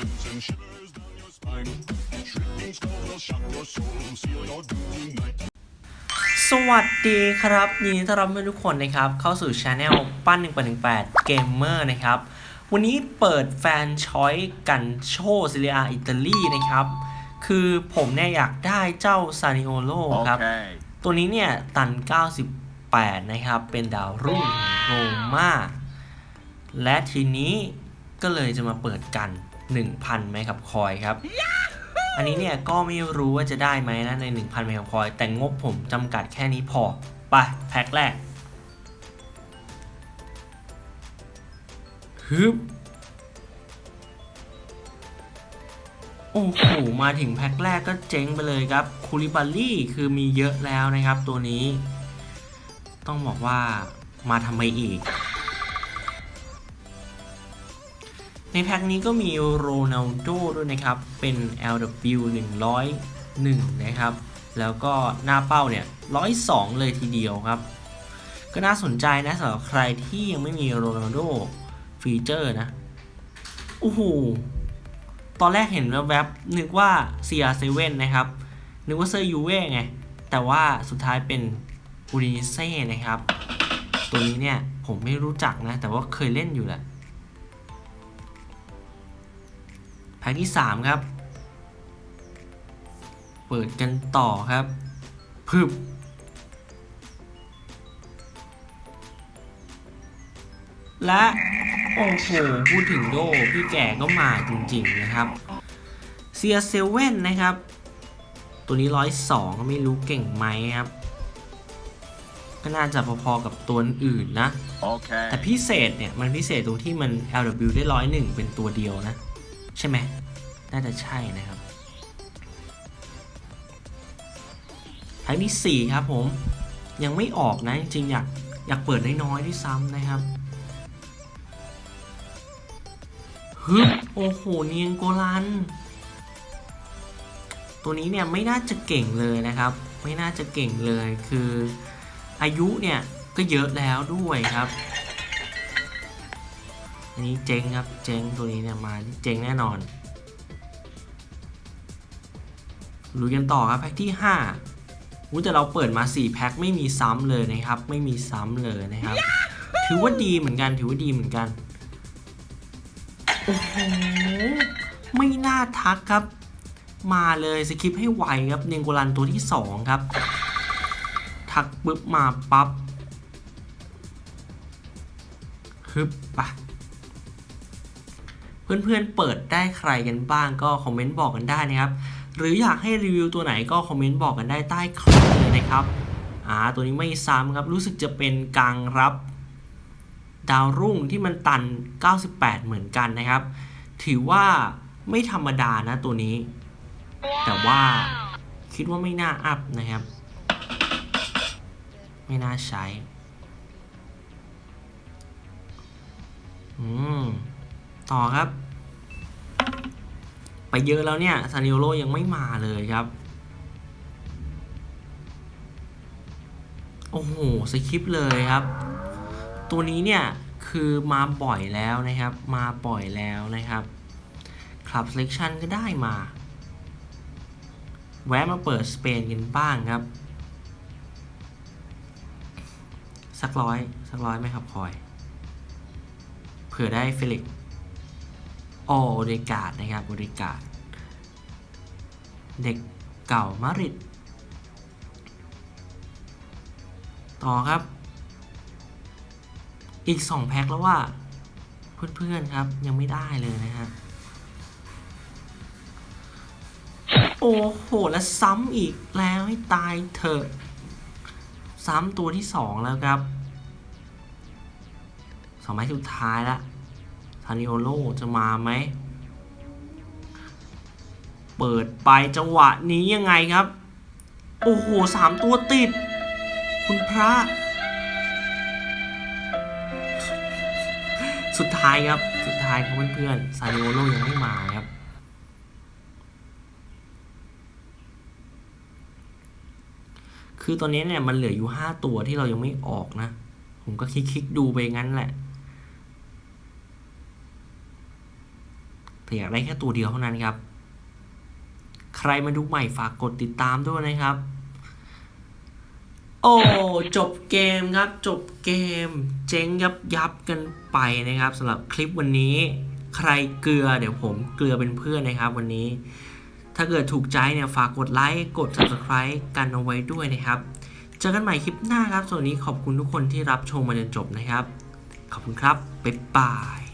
sends and shivers down your spine. Shrieking skulls will shock your soul, seal your doom tonight. สวัสดีครับ ยินดีต้อนรับทุกคนนะครับ เข้าสู่ช anel ปั้น1 8 1 8 Gamer นะครับ วันนี้เปิดแฟนช้อยกันโชซีเรียอิตาลีนะครับ คือผมเนี่ยอยากได้เจ้าซานิโอโลครับ Okay. ตัวนี้เนี่ย ตัน 98 นะครับ เป็นดาวรุ่งโรม่าและทีนี้ก็เลยจะมาเปิดกัน 1,000ไหมครับคอยครับ อันนี้เนี่ยก็ไม่รู้ว่าจะได้ไหมนะใน 1,000ไหมครับคอย แต่งบผมจำกัดแค่นี้พอ ไป แพ็คแรกฮึบโอ้โห มาถึงแพ็คแรกก็เจ๊งไปเลยครับ คูลิบาลี่คือมีเยอะแล้วนะครับตัวนี้ ต้องบอกว่ามาทำไมอีก ในแพ็คนี้ก็มีโรนัลโดด้วยนะครับ เป็น LW 101 นะครับ แล้วก็หน้าเป้าเนี่ย 102 เลยทีเดียวครับ ก็น่าสนใจนะสำหรับใครที่ยังไม่มีโรนัลโดฟีเจอร์นะ โอ้โห ตอนแรกเห็นแวบๆนึกว่า CR7 นะครับ นึกว่าเซอร์ยูเว่ไง แต่ว่าสุดท้ายเป็นอูรินิเซ่นะครับ ตัวนี้เนี่ยผมไม่รู้จักนะ แต่ว่าเคยเล่นอยู่แหละ แพ็คที่ 3 ครับ เปิดกันต่อครับ พึบ และ โอ้โห พูดถึงโด พี่แก่ก็มาจริงๆนะครับเซียเซเว่นนะครับ ตัวนี้ร้อยสองไม่รู้เก่งไหมครับ ก็น่าจะพอๆกับตัวอื่นนะ Okay. แต่พิเศษเนี่ย มันพิเศษตรงที่มัน LW ได้ร้อยหนึ่งเป็นตัวเดียวนะ ใช่ไหมน่าจะใช่นะครับแพ็คที่สี่ครับผมยังไม่ออกนะจริงอยากอยากเปิดน้อยๆด้วยซ้ำนะครับฮึบโอ้โหเนียงโกลัน ตัวนี้เนี่ยไม่น่าจะเก่งเลยนะครับ ไม่น่าจะเก่งเลยคืออายุเนี่ยก็เยอะแล้วด้วยครับ นนี้เจ๊งครับ เจ๊งตัวนี้เนี่ยมาเจ๊งแน่นอนลุยกันต่อครับแพ็คที่5อู้แต่เราเปิดมา 4 แพ็คไม่มีซ้ำเลยนะครับ ไม่มีซ้ำเลยนะครับ ถือว่าดีเหมือนกัน ถือว่าดีเหมือนกัน โอ้โห ไม่น่าทักครับ มาเลยสคริปต์ให้ไวครับ เนงโกลันตัวที่ 2 ครับ ทักปุ๊บมาปั๊บฮึบปะ เพื่อนๆเปิดได้ใครกันบ้างก็คอมเมนต์บอกกันได้นะครับหรืออยากให้รีวิวตัวไหนก็คอมเมนต์บอกกันได้ใต้คลิปเลยนะครับอ่าตัวนี้ไม่ซ้ำครับรู้สึกจะเป็นกลางรับดาวรุ่งที่มันตัน 98 เหมือนกันนะครับ ถือว่าไม่ธรรมดานะตัวนี้ แต่ว่าคิดว่าไม่น่าอัพนะครับ ไม่น่าใช้ อืม ต่อครับ ไปเยอะแล้วเนี่ยซานิโอโลยังไม่มาเลยครับ โอ้โหสคริปเลยครับ ตัวนี้เนี่ยคือมาบ่อยแล้วนะครับ มาบ่อยแล้วนะครับคลับ selection ก็ได้มา แวะมาเปิดสเปนกันบ้างครับ สักร้อย สักร้อยไหมครับคอย เผื่อได้ฟิลิก โอเดกาดนะครับโอเดกาดเด็กเก่ามาริดต่อครับ อีก 2 แพ็คแล้วว่า เพื่อนๆครับยังไม่ได้เลยนะฮะโอ้โห แล้วซ้ำอีกแล้วให้ตายเถอะ ซ้ำตัวที่ 2 แล้วครับสองไม้สุดท้ายละานิโอโลจะมาไหม เปิดไปจังหวะนี้ยังไงครับ โอ้โหสามตัวติด คุณพระ สุดท้ายครับ สุดท้ายครับเพื่อนๆซานิโอโลยังไม่มาครับคือตอนนี้เนี่ยมันเหลืออยู่ 5 ตัวที่เรายังไม่ออกนะ ผมก็คลิกๆดูไปงั้นแหละ แต่อยากได้แค่ตัวเดียวเท่านั้นครับ ใครมาดูใหม่ฝากกดติดตามด้วยนะครับ โอ้จบเกมครับ จบเกม เจ๊งยับยับกันไปนะครับสำหรับคลิปวันนี้ ใครเกลือเดี๋ยวผมเกลือเป็นเพื่อนนะครับวันนี้ ถ้าเกิดถูกใจเนี่ยฝากกดไลค์กด subscribe กันเอาไว้ด้วยนะครับ เจอกันใหม่คลิปหน้าครับส่วนวันนี้ขอบคุณทุกคนที่รับชมมาจนจบนะครับ ขอบคุณครับ บ๊ายบาย